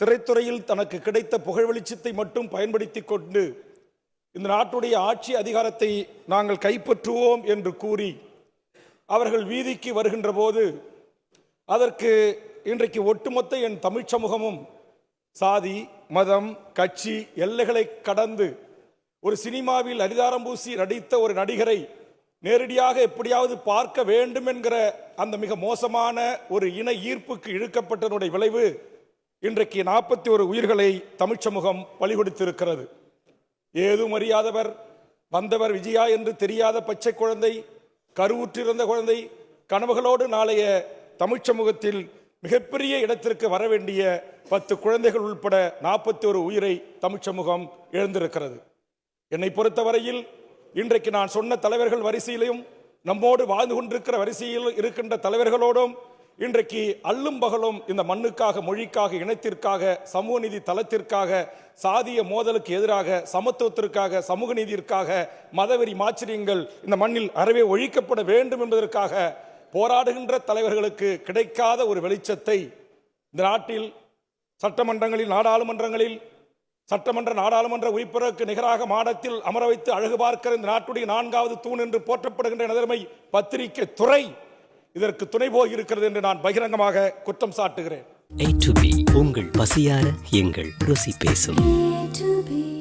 திரைத்துறையில் தனக்கு கிடைத்த புகழ் வெளிச்சத்தை மட்டும் பயன்படுத்தி கொண்டு இந்த நாட்டுடைய ஆட்சி அதிகாரத்தை நாங்கள் கைப்பற்றுவோம் என்று கூறி அவர்கள் வீதிக்கு வருகின்ற போது அதற்கு இன்றைக்கு ஒட்டுமொத்த என் தமிழ்ச் சமூகமும் சாதி மதம் கட்சி எல்லைகளை கடந்து ஒரு சினிமாவில் அரிதாரம் பூசி நடித்த ஒரு நடிகரை நேரடியாக எப்படியாவது பார்க்க வேண்டும் என்கிற அந்த மிக மோசமான ஒரு இன ஈர்ப்புக்கு இழுக்கப்பட்டதனுடைய விளைவு இன்றைக்கு நாற்பத்தி ஒரு உயிர்களை தமிழ் சமூகம் பலிகொடுத்திருக்கிறது. ஏதும் அறியாதவர் வந்தவர் விஜயா என்று தெரியாத பச்சை குழந்தை கருவுற்றிருந்த குழந்தை கனவுகளோடு நாளைய தமிழ் சமூகத்தில் மிகப்பெரிய இடத்திற்கு வர வேண்டிய பத்து குழந்தைகள் உள்பட நாற்பத்தி ஒரு உயிரை தமிழ் சமூகம் இழந்திருக்கிறது. என்னை பொறுத்தவரையில் இன்றைக்கு நான் சொன்ன தலைவர்கள் வரிசையிலையும் நம்மோடு வாழ்ந்து கொண்டிருக்கிற வரிசையில் இருக்கின்ற தலைவர்களோடும் இன்றைக்கு அல்லும் பகலும் இந்த மண்ணுக்காக மொழிக்காக இனத்திற்காக சமூக நீதி தளத்திற்காக சாதிய மோதலுக்கு எதிராக சமத்துவத்திற்காக சமூக நீதிற்காக மதவெறி மாச்சரியங்கள் இந்த மண்ணில் அறவே ஒழிக்கப்பட வேண்டும் என்பதற்காக போராடுகின்ற தலைவர்களுக்கு கிடைக்காத ஒரு வெளிச்சத்தை இந்த நாட்டில் சட்டமன்றங்களில் நாடாளுமன்றங்களில் சட்டமன்ற நாடாளுமன்ற உறுப்பினருக்கு நிகராக மாடத்தில் அமர வைத்து அழகு பார்க்கிற இந்த நாட்டுடைய நான்காவது தூண் என்று போற்றப்படுகின்ற நிலைமை பத்திரிகை துறை இதற்கு துணை போய் இருக்கிறது என்று நான் பகிரங்கமாக குற்றம் சாட்டுகிறேன் உங்கள் பசியார எங்கள் ருசி பேசும் A to B.